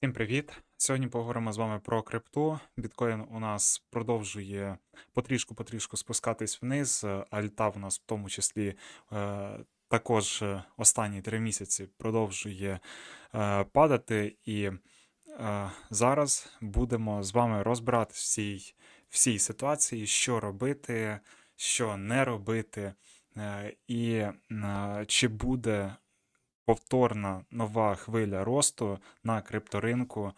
Всім привіт! Сьогодні поговоримо з вами про крипту. Біткоін у нас продовжує потрішку-потрішку спускатись вниз. Альта в нас в тому числі е, також останні три місяці продовжує е, падати. І е, зараз будемо з вами розбиратися в цій, в цій ситуації, що робити, що не робити, і чи буде повторна нова хвиля росту на крипторинку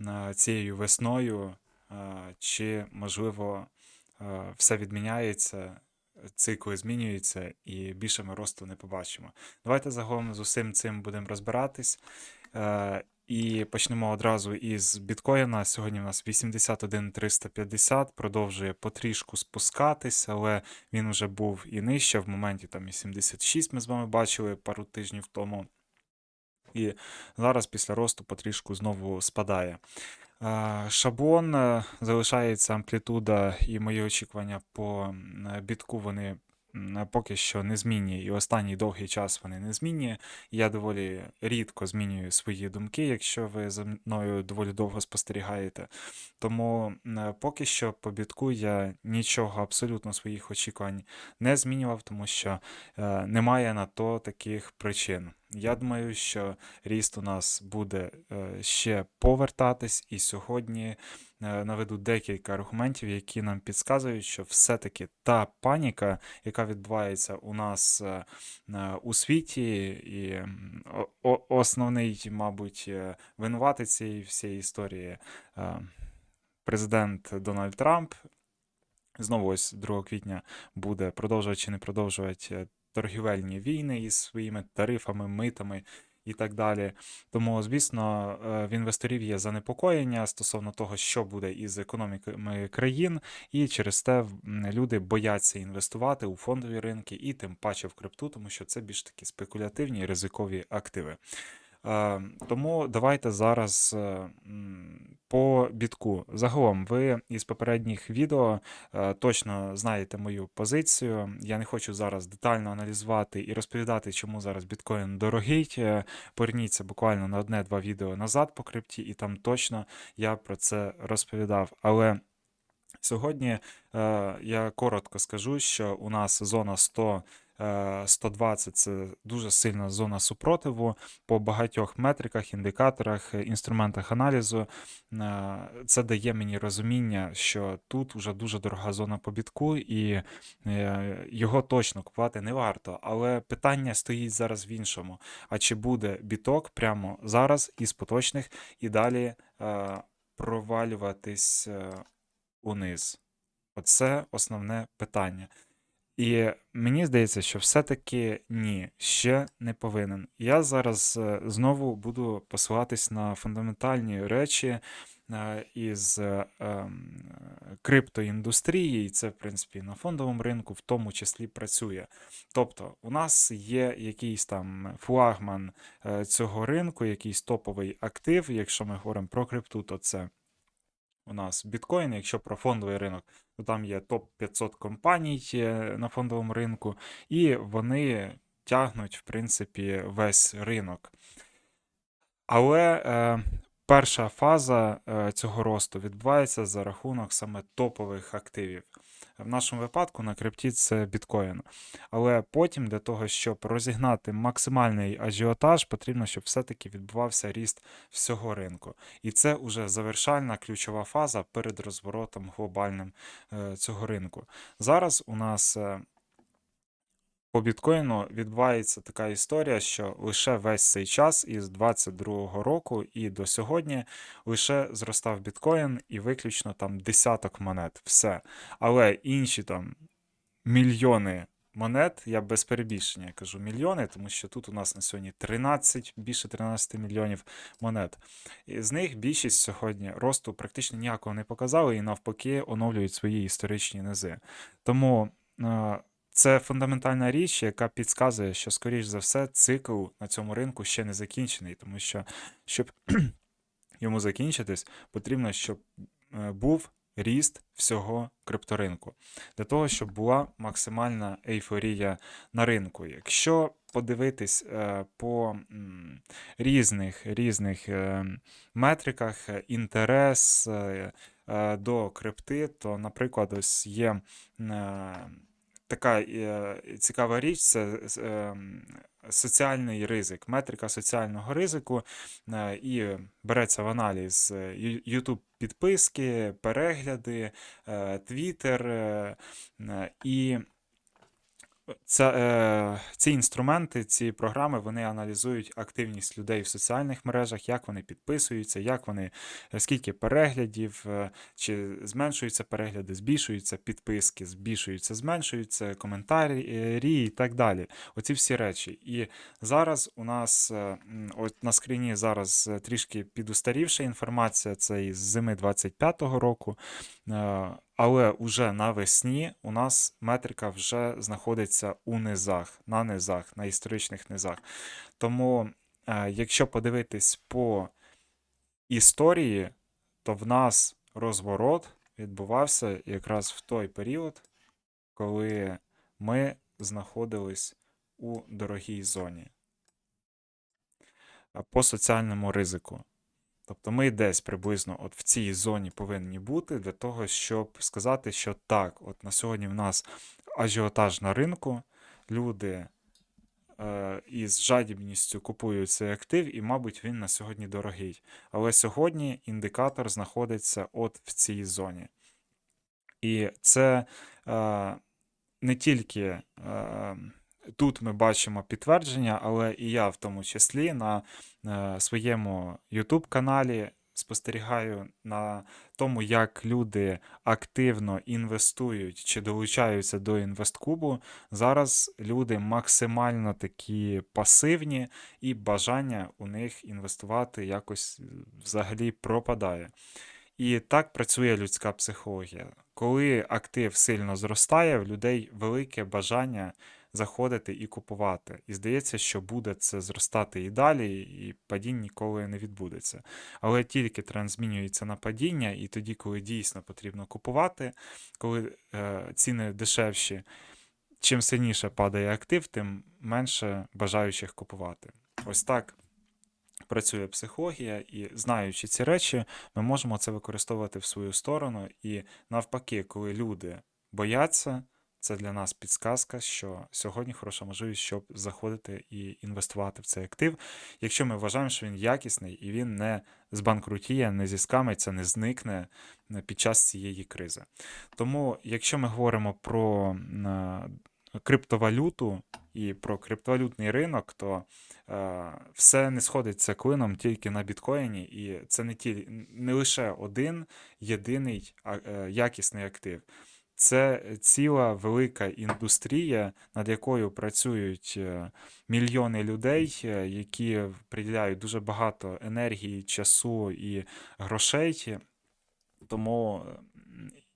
е, цією весною, е, чи, можливо, е, все відміняється, цикли змінюються і більше ми росту не побачимо. Давайте загалом з усім цим будемо розбиратись. І почнемо одразу із біткоїна. Сьогодні у нас 81 350, продовжує потрішку спускатись, але він вже був і нижче. В моменті там і 76 ми з вами бачили пару тижнів тому. І зараз після росту потрішку знову спадає. Шаблон е, залишається амплітуда, і мої очікування по е, бітку вони поки що незмінні, і останній довгий час вони незмінні. Я доволі рідко змінюю свої думки, якщо ви за мною доволі довго спостерігаєте. Тому поки що по бітку я нічого абсолютно своїх очікувань не змінював, тому що е, немає на то таких причин. Я думаю, що ріст у нас буде е, ще повертатись, і сьогодні е, наведу декілька аргументів, які нам підказують, що все-таки та паніка, яка відбувається у нас е, е, у світі, і основний, мабуть, е, винуватець цієї всієї історії е, президент Дональд Трамп. Знову ось 2 квітня буде продовжувати чи не продовжувати е, торгівельні війни із своїми тарифами, митами і так далі. Тому, звісно, е, в інвесторів є занепокоєння стосовно того, що буде із економіками країн, і через те люди бояться інвестувати у фондові ринки і тим паче в крипту, тому що це більш такі спекулятивні ризикові активи. Е, Тому давайте зараз е, по бітку. Загалом, ви із попередніх відео е, точно знаєте мою позицію. Я не хочу зараз детально аналізувати і розповідати, чому зараз біткоін дорогий. Поверніться буквально на одне-два відео назад по крипті, і там точно я про це розповідав. Але Сьогодні я коротко скажу, що у нас зона 100, е, 120 це дуже сильна зона супротиву по багатьох метриках, індикаторах, е, інструментах аналізу. Е, це дає мені розуміння, що тут вже дуже дорога зона по бітку, і е, його точно купувати не варто. Але питання стоїть зараз в іншому: а чи буде біток прямо зараз із поточних і далі е, провалюватись? е, униз? Оце основне питання. І мені здається, що все-таки ні, ще не повинен. Я зараз е, знову буду посилатись на фундаментальні речі е, із е, ем, криптоіндустрії, і це, в принципі, на фондовому ринку в тому числі працює. Тобто, у нас є якийсь там флагман цього ринку, якийсь топовий актив. Якщо ми говоримо про крипту, то це у нас біткоін, якщо про фондовий ринок, то там є топ 500 компаній е, на фондовому ринку, і вони тягнуть, в принципі, весь ринок. Але е, перша фаза е, цього росту відбувається за рахунок саме топових активів. В нашому випадку на крипті це біткоін. Але потім для того, щоб розігнати максимальний ажіотаж, потрібно, щоб все-таки відбувався ріст всього ринку. І це вже завершальна ключова фаза перед розворотом глобальним е, цього ринку. Зараз у нас е, по біткоїну відбувається така історія, що лише весь цей час із 22-го року і до сьогодні лише зростав біткоін і виключно там десяток монет. Все. Але інші там мільйони монет, я без перебільшення кажу мільйони, тому що тут у нас на сьогодні 13, більше 13 мільйонів монет. І з них більшість сьогодні росту практично ніякого не показали і навпаки оновлюють свої історичні низи. Тому. Це фундаментальна річ, яка підказує, що, скоріш за все, цикл на цьому ринку ще не закінчений, тому що, щоб йому закінчитись, потрібно, щоб е, був ріст всього крипторинку, для того, щоб була максимальна ейфорія на ринку. Якщо подивитись е, по різних різних е, метриках, інтерес до крипти, то, наприклад, ось є така е, цікава річ, це е, соціальний ризик, метрика соціального ризику, е, і береться в аналіз е, YouTube підписки, перегляди, е, Twitter, е, е, і це, е, ці інструменти, ці програми, вони аналізують активність людей в соціальних мережах, як вони підписуються, як вони, е, скільки переглядів, е, чи зменшуються перегляди, збільшуються підписки, збільшуються, зменшуються коментарі е, і так далі. Оці всі речі. І зараз у нас от на скріні зараз трішки підустарівша інформація, це із зими 25-го року. Але уже навесні у нас метрика вже знаходиться у низах, на низах, на історичних низах. Тому, е, якщо подивитись по історії, то в нас розворот відбувався якраз в той період, коли ми знаходились у дорогій зоні е, по соціальному ризику. Тобто ми десь приблизно от в цій зоні повинні бути для того, щоб сказати, що так, от на сьогодні в нас ажіотаж на ринку, люди е, із жадібністю купують цей актив, і, мабуть, він на сьогодні дорогий. Але сьогодні індикатор знаходиться от в цій зоні. І це е, не тільки е, тут ми бачимо підтвердження, але і я в тому числі на е, своєму YouTube каналі спостерігаю на тому, як люди активно інвестують чи долучаються до інвесткубу. Зараз люди максимально такі пасивні, і бажання у них інвестувати якось е, взагалі пропадає. І так працює людська психологія. Коли актив сильно зростає, в людей велике бажання заходити і купувати. І здається, що буде це зростати і далі, і падінь ніколи не відбудеться. Але тільки тренд змінюється на падіння, і тоді, коли дійсно потрібно купувати, коли е, ціни дешевші, чим сильніше падає актив, тим менше бажаючих купувати. Ось так працює психологія, і знаючи ці речі, ми можемо це використовувати в свою сторону. І навпаки, коли люди бояться, це для нас підсказка, що сьогодні хороша можливість, щоб заходити і інвестувати в цей актив, якщо ми вважаємо, що він якісний і він не збанкрутіє, не зіскамиться, не зникне е, під час цієї кризи. Тому, якщо ми говоримо про е, криптовалюту і про криптовалютний ринок, то е, все не сходиться клином тільки на біткоїні, і це не ті, не лише один єдиний а, е, якісний актив. Це ціла велика індустрія, над якою працюють е, мільйони людей, е, які приділяють дуже багато енергії, часу і грошей. Тому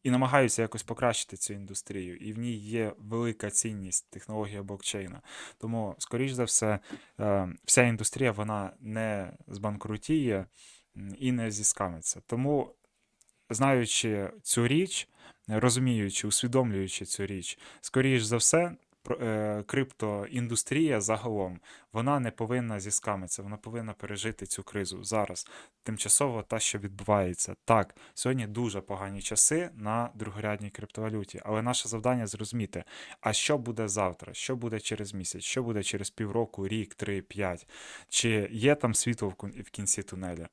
і намагаються якось покращити цю індустрію. І в ній є велика цінність технологія блокчейна. Тому, скоріш за все, е, вся індустрія вона не збанкрутіє і не зіскамиться. Тому, знаючи цю річ, розуміючи, усвідомлюючи цю річ, скоріш за все, е, криптоіндустрія загалом вона не повинна зіскамитися, вона повинна пережити цю кризу зараз. Тимчасово та, що відбувається. Так, сьогодні дуже погані часи на другорядній криптовалюті, але наше завдання зрозуміти, а що буде завтра, що буде через місяць, що буде через півроку, рік, три, п'ять, чи є там світло в кінці тунеля.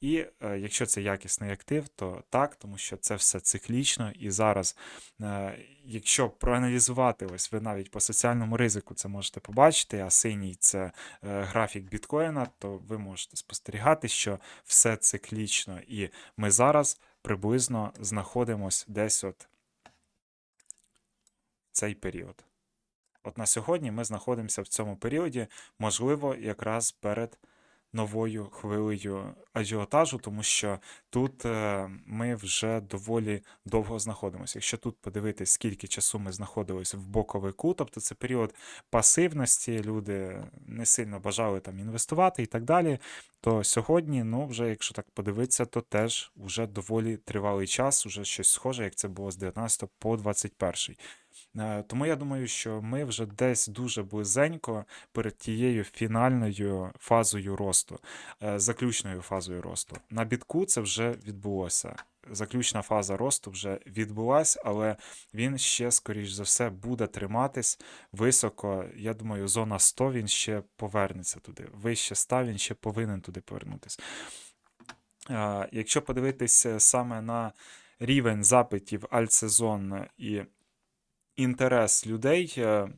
І е, якщо це якісний актив, то так, тому що це все циклічно. І зараз, е, якщо проаналізувати, ось ви навіть по соціальному ризику це можете побачити, а синій це е, графік біткоїна, то ви можете спостерігати, що все циклічно. І ми зараз приблизно знаходимось десь от цей період. От на сьогодні ми знаходимося в цьому періоді, можливо, якраз перед новою хвилею ажіотажу, тому що тут е, ми вже доволі довго знаходимося. Якщо тут подивитись, скільки часу ми знаходились в боковику, тобто це період пасивності, люди не сильно бажали там інвестувати і так далі. То сьогодні, ну вже якщо так подивитися, то теж вже доволі тривалий час, уже щось схоже, як це було з 19 по 21. Е, Тому я думаю, що ми вже десь дуже близенько перед тією фінальною фазою росту, е, заключною фазою росту. На бітку це вже відбулося. Заключна фаза росту вже відбулась, але він ще, скоріш за все, буде триматись високо. Я думаю, зона 100 він ще повернеться туди. Вище 100 він ще повинен туди повернутися. Е, Якщо подивитися саме на рівень запитів альтсезон і інтерес людей, е,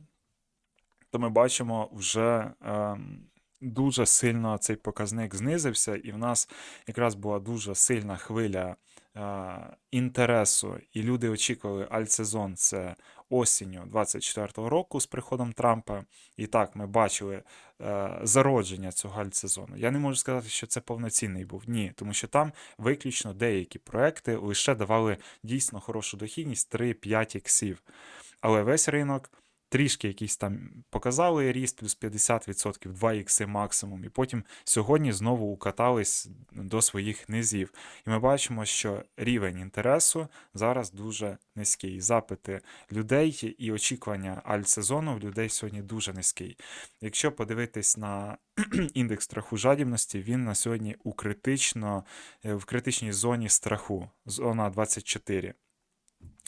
то ми бачимо вже ем, дуже сильно цей показник знизився, і в нас якраз була дуже сильна хвиля е, інтересу, і люди очікували альтсезон це осінню 24-го року з приходом Трампа. І так, ми бачили е, зародження цього альтсезону. Я не можу сказати, що це повноцінний був. Ні, тому що там виключно деякі проекти лише давали дійсно хорошу дохідність 3-5 іксів. Але весь ринок трішки якийсь там показали ріст плюс 50%, 2 ікси максимум. І потім сьогодні знову укатались до своїх низів. І ми бачимо, що рівень інтересу зараз дуже низький. Запити людей і очікування альтсезону в людей сьогодні дуже низький. Якщо подивитись на індекс страху жадібності, він на сьогодні у критично, е, в критичній зоні страху, зона 24.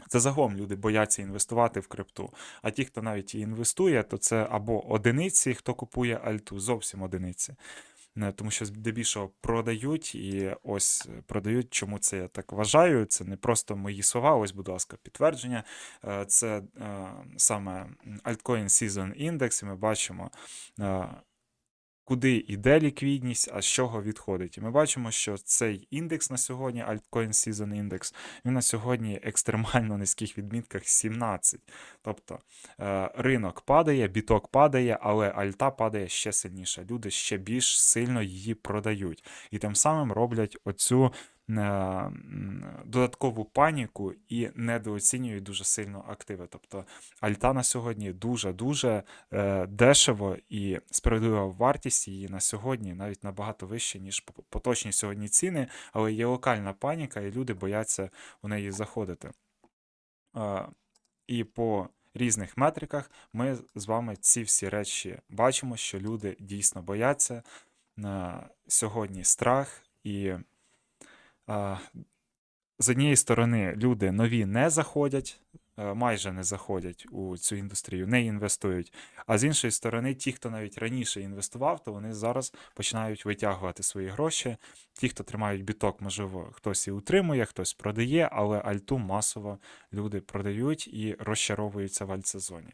Це загалом люди бояться інвестувати в крипту. А ті, хто навіть і інвестує, то це або одиниці, хто купує альту, зовсім одиниці. Тому що здебільшого продають і ось е, продають, чому це я так вважаю. Це не просто мої слова, ось, будь ласка, підтвердження. Е, Це е, саме Altcoin Season Index, і ми бачимо. Куди йде ліквідність, а з чого відходить. І ми бачимо, що цей індекс на сьогодні, Altcoin Season Index, він на сьогодні екстремально низьких відмітках 17. Тобто е, ринок падає, біток падає, але альта падає ще сильніше. Люди ще більш сильно її продають. І тим самим роблять оцю додаткову паніку і недооцінюють дуже сильно активи. Тобто альта на сьогодні дуже-дуже е, дешево і справедлива вартість її на сьогодні навіть набагато вища, ніж по- поточні сьогодні ціни, але є локальна паніка, і люди бояться у неї заходити. Е, І по різних метриках ми з вами ці всі речі бачимо, що люди дійсно бояться. Е, Сьогодні страх і. З однієї сторони, люди нові не заходять, е, майже не заходять у цю індустрію, не інвестують. А з іншої сторони, ті, хто навіть раніше інвестував, то вони зараз починають витягувати свої гроші. Ті, хто тримають біток, можливо, хтось і утримує, хтось продає, але альту масово люди продають і розчаровуються в альтсезоні.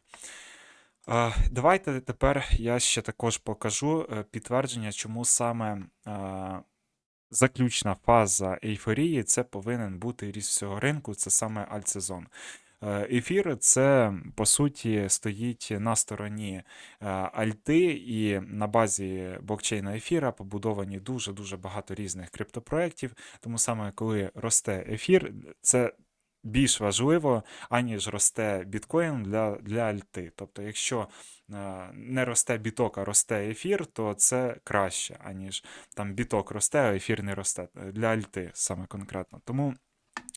Давайте тепер я ще також покажу е, підтвердження, чому саме е, заключна фаза ейфорії це повинен бути ріст всього ринку, це саме альтсезон. Е, Ефір це по суті стоїть на стороні е, альти, і на базі блокчейна ефіра побудовані дуже дуже багато різних криптопроєктів. Тому саме коли росте ефір, це більш важливо, аніж росте біткоін для, для альти. Тобто, якщо не росте біток, а росте ефір, то це краще, аніж там біток росте, а ефір не росте. Для альти саме конкретно. Тому.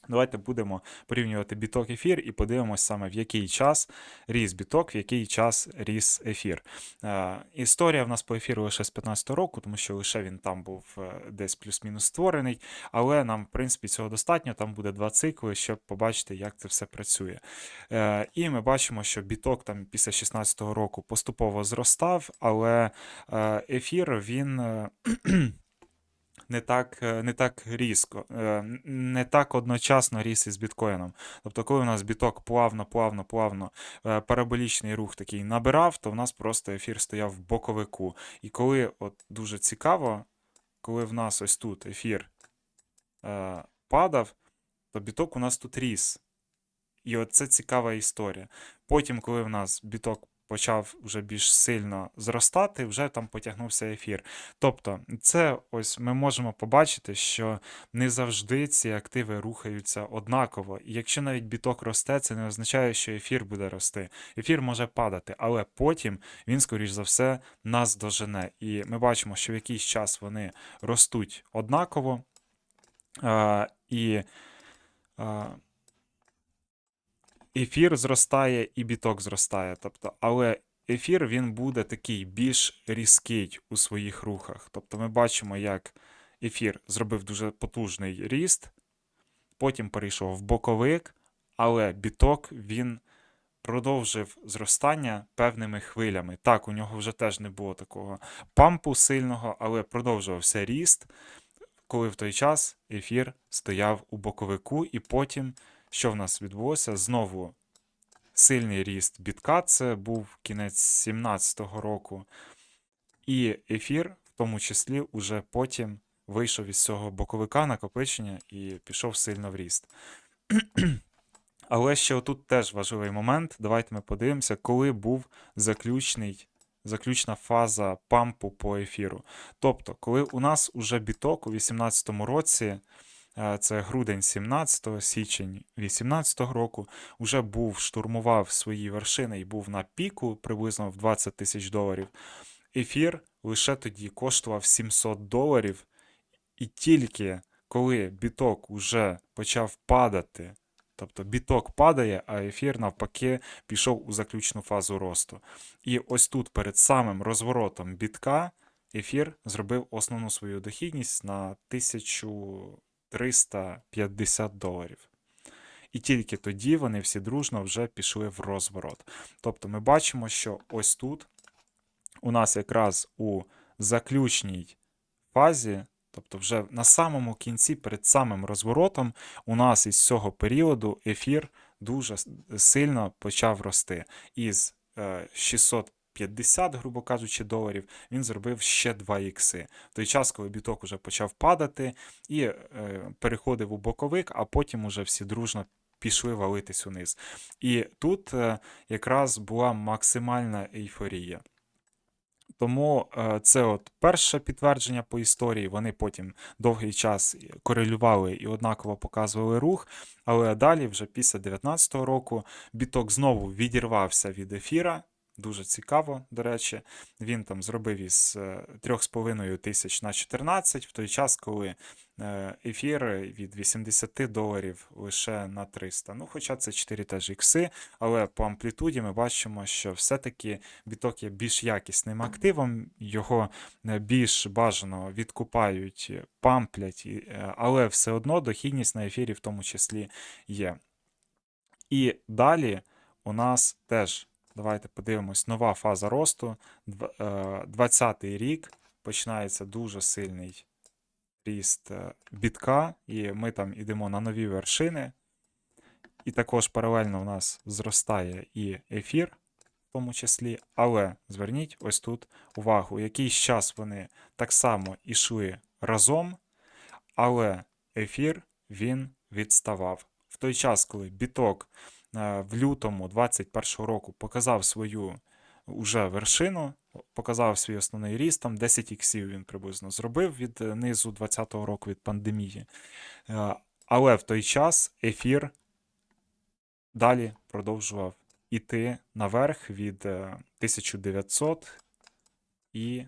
Давайте будемо порівнювати біток ефір і подивимось саме в який час ріс біток, в який час ріс ефір. Е, історія в нас по ефіру лише з 15 року, тому що лише він там був е, десь плюс-мінус створений. Але нам, в принципі, цього достатньо. Там буде два цикли, щоб побачити, як це все працює. Е, і ми бачимо, що біток там після 16-го року поступово зростав, але е, ефір він. Не так, е, не так різко, е, не так одночасно ріс із біткоїном. Тобто, коли у нас біток плавно, плавно, плавно е, параболічний рух такий набирав, то в нас просто ефір стояв в боковику. І коли от дуже цікаво, коли в нас ось тут ефір падав, то біток у нас тут ріс. І от це цікава історія. Потім, коли в нас біток почав вже більш сильно зростати, вже там потягнувся ефір. Тобто, це ось ми можемо побачити, що не завжди ці активи рухаються однаково. І якщо навіть біток росте, це не означає, що ефір буде рости. Ефір може падати, але потім він, скоріш за все, нас дожене. І ми бачимо, що в якийсь час вони ростуть однаково. А, і а, ефір зростає і біток зростає. Тобто, але ефір він буде такий більш різкий у своїх рухах. Тобто ми бачимо, як ефір зробив дуже потужний ріст, потім перейшов в боковик, але біток він продовжив зростання певними хвилями. Так, у нього вже теж не було такого пампу сильного, але продовжувався ріст, коли в той час ефір стояв у боковику, і потім, що в нас відбулося, знову сильний ріст бітка, це був кінець 17-го року. І ефір, в тому числі, уже потім вийшов із цього боковика накопичення і пішов сильно в ріст. Але ще отут теж важливий момент. Давайте ми подивимося, коли був заключний, заключна фаза пампу по ефіру. Тобто, коли у нас уже біток у 2018 році, це грудень 17, січень 18 року, вже був штурмував свої вершини і був на піку приблизно в 20 тисяч доларів. Ефір лише тоді коштував 700 доларів, і тільки коли біток уже почав падати. Тобто біток падає, а ефір, навпаки, пішов у заключну фазу росту. І ось тут, перед самим розворотом бітка, ефір зробив основну свою дохідність на 350 доларів. І тільки тоді вони всі дружно вже пішли в розворот. Тобто ми бачимо, що ось тут у нас якраз у заключній фазі, тобто вже на самому кінці, перед самим розворотом, у нас із цього періоду ефір дуже сильно почав рости. Із е, 600 50, грубо кажучи, доларів, він зробив ще 2 ікси. В той час, коли біток уже почав падати і е, переходив у боковик, а потім уже всі дружно. Пішли валитись униз. І тут е, якраз була максимальна ейфорія. Тому е, це от перше підтвердження по історії. Вони потім довгий час корелювали і однаково показували рух. Але далі, вже після 2019 року, біток знову відірвався від ефіра. Дуже цікаво, до речі, він там зробив із 3,5 е, тисяч на 14, в той час, коли е, ефір від 80 доларів лише на 300. Ну, хоча це 4 теж ікси, але по амплітуді ми бачимо, що все-таки біток є більш якісним активом, його е, більш бажано відкупають, памплять, але все одно дохідність на ефірі в тому числі є. І далі у нас теж. Давайте подивимось, нова фаза росту. 20-й е, рік починається дуже сильний ріст е, бітка, і ми там йдемо на нові вершини. І також паралельно у нас зростає і ефір, в тому числі. Але зверніть ось тут увагу, якийсь час вони так само йшли разом, але ефір він відставав. В той час, коли біток в лютому 2021 року показав свою уже вершину, показав свій основний ріст, там 10 іксів він приблизно зробив від е, низу 2020 року від пандемії. Е, але в той час ефір далі продовжував іти наверх від 1900 і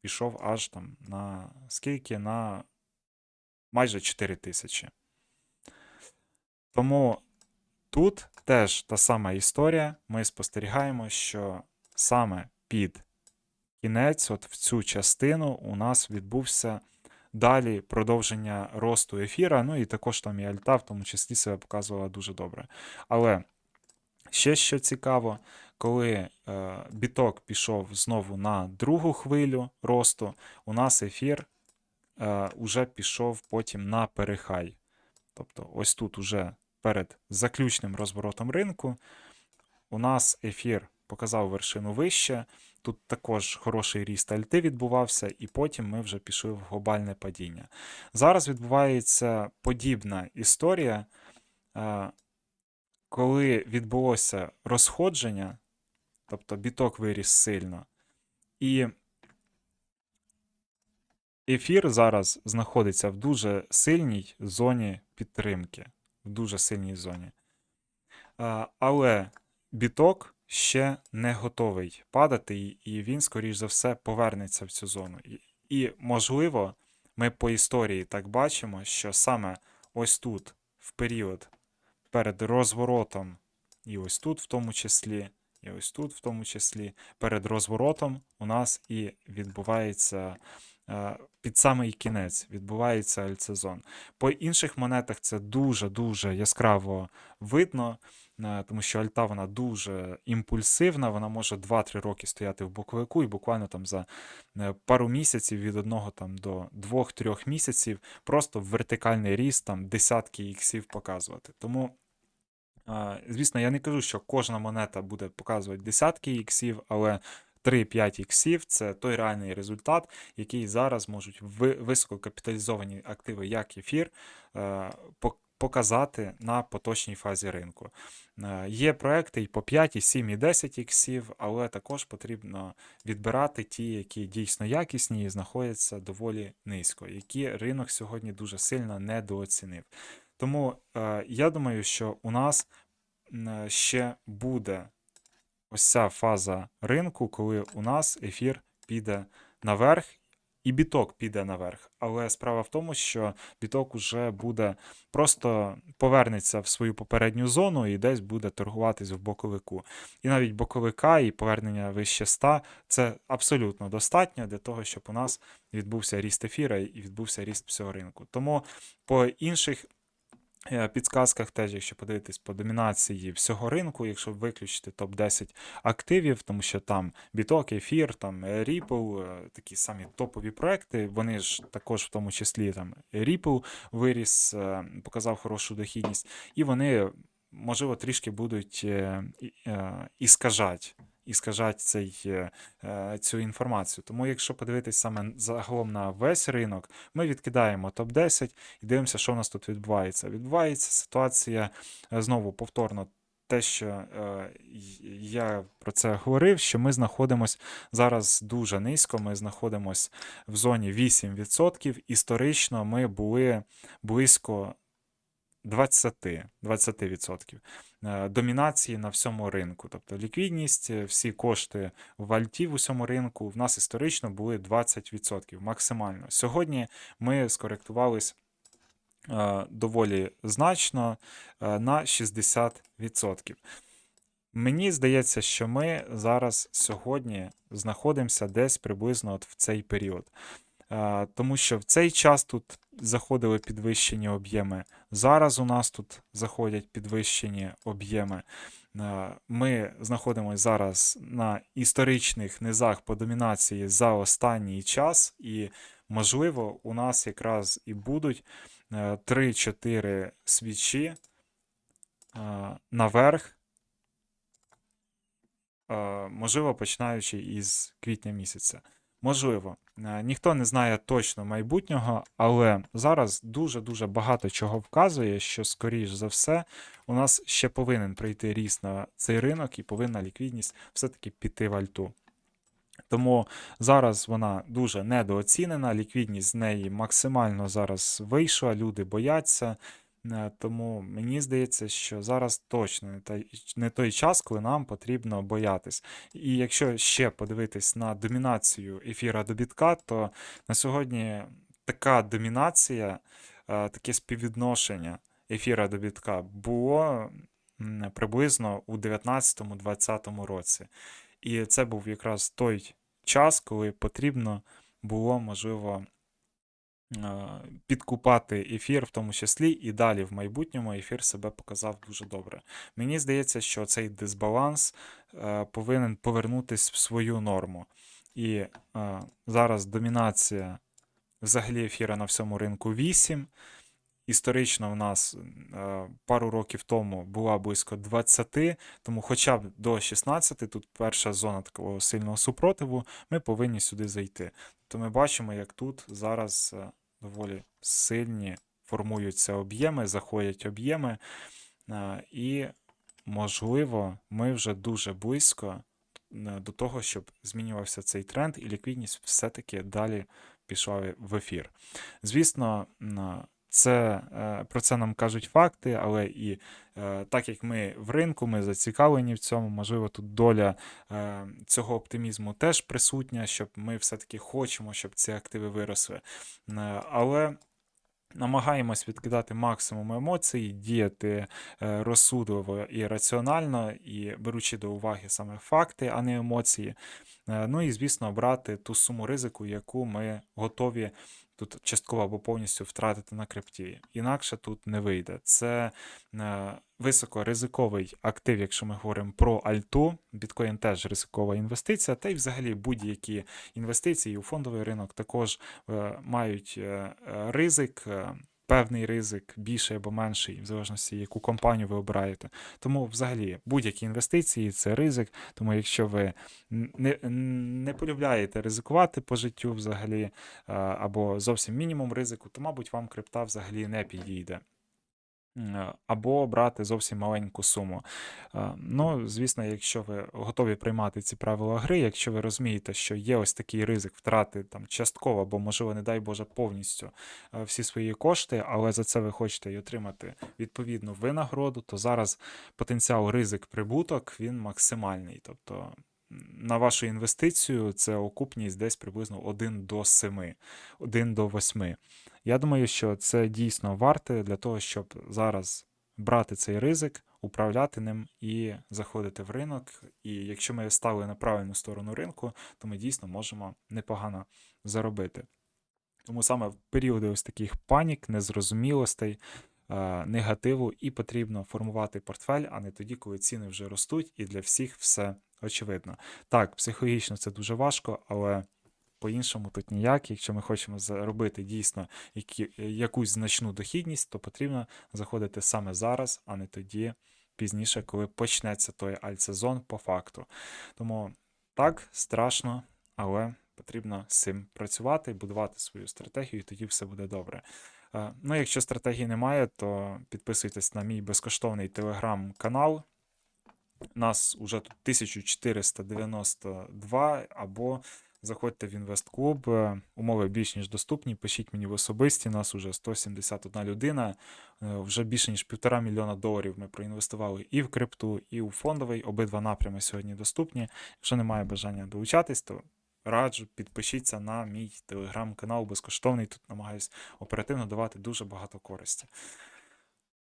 пішов аж там на скільки? На майже 4000. Тому Тут теж та сама історія. Ми спостерігаємо, що саме під кінець, от в цю частину, у нас відбувся далі продовження росту ефіра. Ну і також там і Альта, в тому числі себе показувала дуже добре. Але ще що цікаво, коли е, біток пішов знову на другу хвилю росту, у нас ефір е, уже пішов потім на перехай. Тобто, ось тут уже перед заключним розворотом ринку. У нас ефір показав вершину вище. Тут також хороший ріст альти відбувався, і потім ми вже пішли в глобальне падіння. Зараз відбувається подібна історія, е, коли відбулося розходження, тобто біток виріс сильно. І ефір зараз знаходиться в дуже сильній зоні підтримки. В дуже сильній зоні. Але біток ще не готовий падати, і- він, скоріш за все, повернеться в цю зону. І, можливо, ми по історії так бачимо, що саме ось тут, в період перед розворотом, і ось тут, в тому числі, і ось тут, в тому числі, перед розворотом у нас і відбувається під самий кінець, відбувається альцезон. По інших монетах це дуже-дуже яскраво видно, е, тому що альта вона дуже імпульсивна, вона може 2-3 роки стояти в боковику, і буквально там за е, пару місяців від одного там до 2-3 місяців просто вертикальний ріст, там десятки іксів показувати. Тому. Звісно, я не кажу, що кожна монета буде показувати десятки іксів, але 3-5 іксів це той реальний результат, який зараз можуть ви- висококапіталізовані активи, як ефір, е, показати на поточній фазі ринку. Е, Є проекти і по 5, і 7, і 10 іксів, але також потрібно відбирати ті, які дійсно якісні і знаходяться доволі низько, які ринок сьогодні дуже сильно недооцінив. Тому е, я думаю, що у нас ще буде ось ця фаза ринку, коли у нас ефір піде наверх. І біток піде наверх. Але справа в тому, що біток уже буде просто повернеться в свою попередню зону і десь буде торгуватись в боковику. І навіть боковика і повернення вище 100 це абсолютно достатньо для того, щоб у нас відбувся ріст ефіра і відбувся ріст всього ринку. Тому по інших підсказках, теж, якщо подивитись по домінації всього ринку, якщо виключити топ-10 активів, тому що там біток, ефір, там е, Ripple, е, такі самі топові проекти, вони ж також в тому числі там Ripple виріс, е, показав хорошу дохідність, і вони, можливо, трішки будуть е, е, іскажати. Іскажать цей, е, е, цю інформацію. Тому, якщо подивитись саме загалом на весь ринок, ми відкидаємо топ-10 і дивимося, що в нас тут відбувається. Відбувається ситуація е, знову повторно. Те, що е, я про це говорив, що ми знаходимося зараз дуже низько. Ми знаходимося в зоні 8%. Історично ми були близько 20%, 20% е, домінації на всьому ринку. Тобто ліквідність, е, всі кошти в альті в усьому ринку в нас історично були 20% максимально. Сьогодні ми скоректувались е, доволі значно на 60%. Мені здається, що ми зараз сьогодні знаходимося десь приблизно от в цей період. Е, Тому що в цей час тут заходили підвищені об'єми. Зараз у нас тут заходять підвищені об'єми. Е, Ми знаходимося зараз на історичних низах по домінації за останній час, і, можливо, у нас якраз і будуть е, 3-4 свічі е, наверх. Е, Можливо, починаючи із квітня місяця. Можливо, Е, ніхто не знає точно майбутнього, але зараз дуже-дуже багато чого вказує, що, скоріш за все, у нас ще повинен прийти ріст на цей ринок і повинна ліквідність все-таки піти в альту. Тому зараз вона дуже недооцінена, ліквідність з неї максимально зараз вийшла, люди бояться. Е, Тому мені здається, що зараз точно не той, час, коли нам потрібно боятись. І якщо ще подивитись на домінацію ефіра до бітка, то на сьогодні така домінація, е, таке співвідношення ефіра до бітка було приблизно у 19-20 році. І це був якраз той час, коли потрібно було, можливо, підкупати ефір, в тому числі, і далі в майбутньому ефір себе показав дуже добре. Мені здається, що цей дисбаланс е, повинен повернутися в свою норму. І зараз домінація взагалі ефіра на всьому ринку 8. Історично в нас е, пару років тому була близько 20, тому хоча б до 16, тут перша зона такого сильного супротиву, ми повинні сюди зайти. То ми бачимо, як тут зараз е, доволі сильні формуються об'єми, заходять об'єми, е, і, можливо, ми вже дуже близько до е, того, щоб змінювався цей тренд, і ліквідність все-таки далі пішла в ефір. Звісно, м, це, е, про це нам кажуть факти, але і е, так як ми в ринку, ми зацікавлені в цьому, можливо, тут доля е, цього оптимізму теж присутня, щоб ми все-таки хочемо, щоб ці активи виросли. Але намагаємось відкидати максимум емоцій, діяти розсудливо і раціонально, і беручи до уваги саме факти, а не емоції. Ну і, звісно, брати ту суму ризику, яку ми готові тут частково або повністю втратити на крипті. Інакше тут не вийде. Це е, високоризиковий актив, якщо ми говоримо про альту. Біткоін теж ризикова інвестиція, та й взагалі будь-які інвестиції у фондовий ринок також е, мають е, ризик. Певний ризик, більший або менший, в залежності, яку компанію ви обираєте. Тому, взагалі, будь-які інвестиції це ризик. Тому, якщо ви не, не полюбляєте ризикувати по життю, взагалі, або зовсім мінімум ризику, то, мабуть, вам крипта взагалі не підійде. Е, Або брати зовсім маленьку суму. Е, Ну, звісно, якщо ви готові приймати ці правила гри, якщо ви розумієте, що є ось такий ризик втрати там частково, або, можливо, не дай Боже, повністю е, всі свої кошти, але за це ви хочете й отримати відповідну винагороду, то зараз потенціал ризик прибуток він максимальний. Тобто на вашу інвестицію це окупність десь приблизно 1 до 7, 1 до 8. Я думаю, що це дійсно варте для того, щоб зараз брати цей ризик, управляти ним і заходити в ринок. І якщо ми стали на правильну сторону ринку, то ми дійсно можемо непогано заробити. Тому саме в періоди ось таких панік, незрозумілостей, е, негативу, і потрібно формувати портфель, а не тоді, коли ціни вже ростуть, і для всіх все очевидно. Так, психологічно це дуже важко, але по-іншому тут ніяк. Якщо ми хочемо заробити дійсно які, якусь значну дохідність, то потрібно заходити саме зараз, а не тоді пізніше, коли почнеться той альтсезон по факту. Тому так, страшно, але потрібно з цим працювати, будувати свою стратегію, і тоді все буде добре. Е, Ну, якщо стратегії немає, то підписуйтесь на мій безкоштовний телеграм-канал. Нас уже тут 1492, або заходьте в інвестклуб. е, Умови більш ніж доступні. Пишіть мені в особисті. Нас уже 171 людина. е, Вже більше ніж півтора мільйона доларів ми проінвестували і в крипту, і у фондовий. Обидва напрями сьогодні доступні. Якщо немає бажання долучатись, то раджу підпишіться на мій телеграм-канал безкоштовний. Тут намагаюсь оперативно давати дуже багато користі.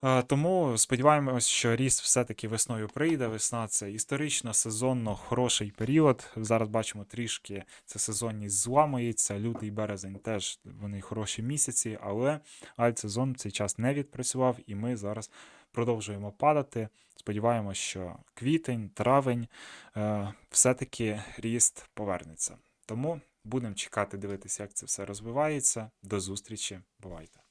Е, Тому сподіваємось, що ріст все-таки весною прийде. Весна це історично, сезонно хороший період. Зараз бачимо трішки це сезонність зламується. Лютий березень теж вони хороші місяці, але альтсезон цей час не відпрацював, і ми зараз продовжуємо падати. Сподіваємось, що квітень, травень е, все-таки ріст повернеться. Тому будемо чекати, дивитися, як це все розвивається. До зустрічі, бувайте!